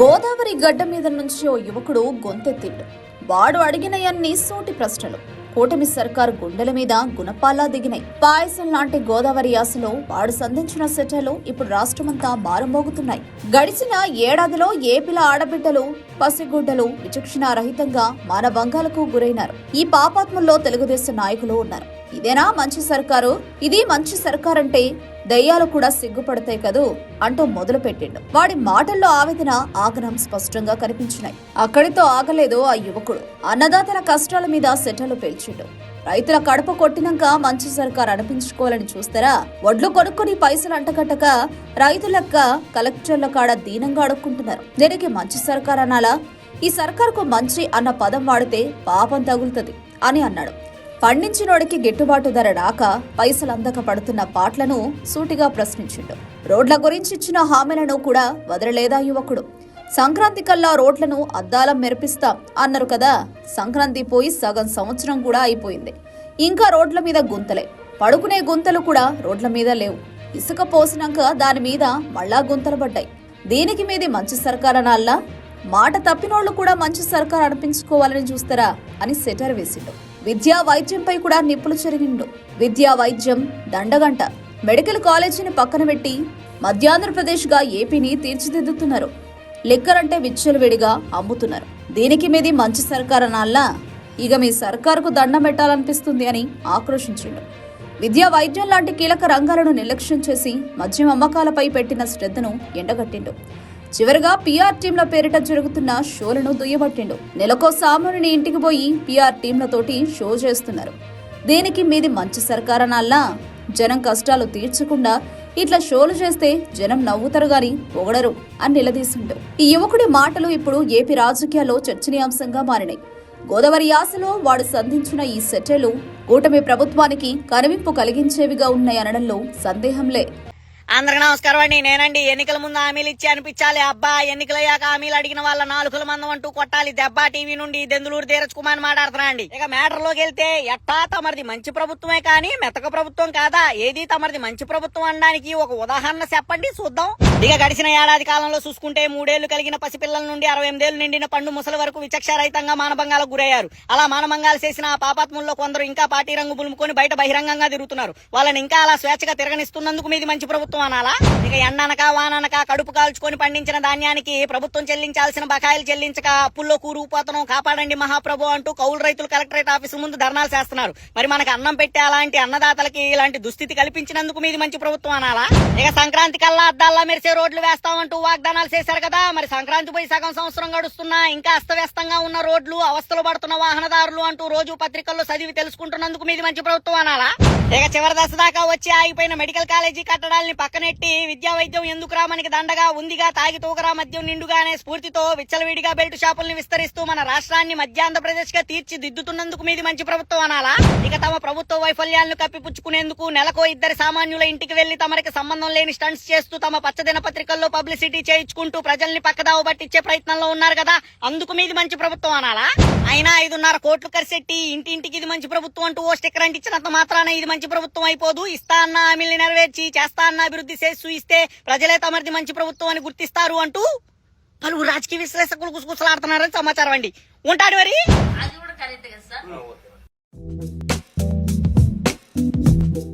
గోదావరి గడ్డ మీద నుంచి ఓ యువకుడు గొంతెత్తిండు. వాడు అడిగినయన్ని సూటి ప్రశ్నలు. కూటమి సర్కారు గుండెల మీద గుణపాలా దిగినాయి. పాయసం లాంటి గోదావరి యాసలో వాడు సంధించిన సెటలు ఇప్పుడు రాష్ట్రమంతా మారుమోగుతున్నాయి. గడిచిన ఏడాదిలో ఏపీల ఆడబిడ్డలు పసిగుడ్డలు విచక్షణారహితంగా మానభంగాలకు గురైనారు. ఈ పాపాత్ముల్లో తెలుగుదేశం నాయకులు ఉన్నారు. ఇదేనా మంచి సర్కారు? ఇది మంచి సర్కారంటే దయ్యాలు కూడా సిగ్గుపడతాయి కదూ అంటూ మొదలు పెట్టిండు వాడి మాటల్లో ఆవేదన ఆగ్రహం స్పష్టంగా కనిపించినాయి. అక్కడితో ఆగలేదు ఆ యువకుడు. అన్నదాతల కష్టాల మీద సెటలు పేల్చిండు. రైతుల కడుపు కొట్టినాక మంచి సర్కార్ అనిపించుకోవాలని చూస్తారా? వడ్లు కొనుక్కొని పైసలు అంటకట్టక రైతులక్క కలెక్టర్ల కాడ దీనంగా అడుక్కుంటున్నారు. దీనికి మంచి సర్కార్ అనాలా? ఈ సర్కార్కు మంచి అన్న పదం వాడితే పాపం తగులుతుంది అని అన్నాడు. పండించినోడికి గిట్టుబాటు ధర రాక పైసలు అందక పడుతున్న పాటలను సూటిగా ప్రశ్నించిండు. రోడ్ల గురించి ఇచ్చిన హామీలను కూడా వదలలేదా యువకుడు. సంక్రాంతి కల్లా రోడ్లను అద్దాలం మెరిపిస్తాం అన్నారు కదా సంక్రాంతి పోయి సగం సంవత్సరం కూడా అయిపోయింది. ఇంకా రోడ్ల మీద గుంతలే. పడుకునే గుంతలు కూడా రోడ్ల మీద లేవు. ఇసుక పోసినాక దాని మీద మళ్ళా గుంతలు పడ్డాయి. దీనికి మీది మంచి సర్కార్ మాట తప్పినోళ్ళు కూడా మంచి సర్కార్ అనిపించుకోవాలని చూస్తారా అని సెటర్ వేసిండు. విద్యా వైద్యంపై కూడా నిప్పులు చెరిగిండు. విద్యా వైద్యం దండగంట. మెడికల్ కాలేజీని పక్కన పెట్టి మధ్యాంధ్రప్రదేశ్గా ఏపీని తీర్చిదిద్దుతున్నారు. లిక్కర్ అంటే విచ్చలవిడిగా అమ్ముతున్నారు. దీనికి మీది మంచి సర్కార్ అనాలా ఇక మీ సర్కారుకు దండం పెట్టాలనిపిస్తుంది అని ఆక్రోషించిండు విద్యా వైద్యం లాంటి కీలక రంగాలను నిర్లక్ష్యం చేసి మద్యం అమ్మకాలపై పెట్టిన శ్రద్ధను ఎండగట్టిండు. చివరిగా పీఆర్ టీంల పేరిట జరుగుతున్న షోలను దుయ్యబట్టిండు. నెలకో సామాన్యుని ఇంటికి పోయి పీఆర్ టీంలతోటి షో చేస్తున్నారు. దీనికి మీది మంచి సర్కారనల్లా జనం కష్టాలు తీర్చకుండా ఇట్లా షోలు చేస్తే జనం నవ్వుతారు గాని పొగడరు అని నిలదీసిండు. ఈ యువకుడి మాటలు ఇప్పుడు ఏపీ రాజకీయాల్లో చర్చనీయాంశంగా మారినాయి. గోదావరి యాసలో వాడు సంధించిన ఈ సెటలు కూటమి ప్రభుత్వానికి కనువింపు కలిగించేవిగా ఉన్నాయనడంలో సందేహంలే. అందరికి నమస్కారం అండి. నేనండి. ఎన్నికల ముందు హామీలు ఇచ్చి అనిపించాలి. అబ్బా ఎన్నికలయ్యాక హామీలు అడిగిన వాళ్ళ నాలుగుల మందం అంటూ కొట్టాలి. దెబ్బ టీవీ నుండి దెందులూరు ధీరజ్ కుమార్ మాట్లాడుతున్నా అండి. ఇక మ్యాటర్లోకి వెళ్తే ఎట్టా తమరిది మంచి ప్రభుత్వమే కానీ మెతక ప్రభుత్వం కాదా? ఏది తమరిది మంచి ప్రభుత్వం అనడానికి ఒక ఉదాహరణ చెప్పండి చూద్దాం. ఇక గడిచిన ఏడాది కాలంలో చూసుకుంటే మూడేళ్ళు కలిగిన పసిపిల్లల నుండి అరవై ఎనిమిదేళ్ళు నిండిన పండు ముసలి వరకు విచక్షరహితంగా మానభంగాలకు గురయ్యారు. అలా మానభంగాలు చేసిన ఆ పాపాత్ముల్లో కొందరు ఇంకా పార్టీ రంగు పులుముకొని బయట బహిరంగంగా తిరుగుతున్నారు. వాళ్ళని ఇంకా అలా స్వేచ్ఛగా తిరగనిస్తున్నందుకు మీది మంచి ప్రభుత్వం. అనాలా? ఇక ఎండనక వాననక కడుపు కాల్చుకొని పండించిన ధాన్యానికి ప్రభుత్వం చెల్లించాల్సిన బకాయిలు చెల్లించక అప్పుల్లో కూరుకుపోతను కాపాడండి మహాప్రభు అంటూ కౌలు రైతులు కలెక్టరేట్ ఆఫీసు ముందు ధర్నాలు చేస్తున్నారు. మరి మనకు అన్నం పెట్టే అలాంటి అన్నదాతలకి ఇలాంటి దుస్థితి కల్పించినందుకు మీది మంచి ప్రభుత్వం అనాలా? ఇక సంక్రాంతి కల్లా అద్దాల్లా మెరిసే రోడ్లు వేస్తామంటూ వాగ్దానాలు చేశారు కదా. మరి సంక్రాంతి పోయి సగం సంవత్సరం గడుస్తున్నా ఇంకా అస్తవ్యస్తంగా ఉన్న రోడ్లు అవస్థలు పడుతున్న వాహనదారులు అంటూ రోజు పత్రికల్లో చదివి తెలుసుకుంటున్నందుకు మీది మంచి ప్రభుత్వం అనాలా? ఇక చివరి దశ దాకా వచ్చి ఆగిపోయిన మెడికల్ కాలేజీ కట్టడాల్ని పక్కనెట్టి విద్యా వైద్యం ఎందుకురా మనకి దండగా? ఉందిగా తాగి తూకరా మద్యం నిండుగానే స్ఫూర్తితో విచ్చలవిడిగా బెల్ట్ షాపుల్ని విస్తరిస్తూ మన రాష్ట్రాన్ని మధ్యాంధ్రప్రదేశ్గా తీర్చిదిద్దుతున్నందుకు మీది మంచి ప్రభుత్వం అనాలా? ఇక తమ ప్రభుత్వ వైఫల్యాలను కప్పిపుచ్చుకునేందుకు నెలకో ఇద్దరు సామాన్యుల ఇంటికి వెళ్ళి తమరికి సంబంధం లేని స్టంట్స్ చేస్తూ తమ పచ్చదిన పత్రికల్లో పబ్లిసిటీ చేయించుకుంటూ ప్రజల్ని పక్కదావ పట్టించే ప్రయత్నంలో ఉన్నారు కదా? అందుకు మీది మంచి ప్రభుత్వం అనాలా? అయినా ఐదున్నర కోట్లు కరిసెట్టి ఇంటింటికి ఇది మంచి ప్రభుత్వం అంటూ ఓ స్టిక్కర్ అంటించినంత మాత్రాన ఇది మంచి ప్రభుత్వం అయిపోదు. ఇస్తా అన్న హామీల్ని నెరవేర్చి చేస్తా అన్న అభివృద్ధి చేసి చూయిస్తే ప్రజలే తమరిది మంచి ప్రభుత్వం అని గుర్తిస్తారు అంటూ పలువురు రాజకీయ విశ్లేషకులు గుసగుసలాడుతున్నారని సమాచారం అండి. ఉంటాడు మరి? అది కూడా కరెక్ట్ కదా సార్?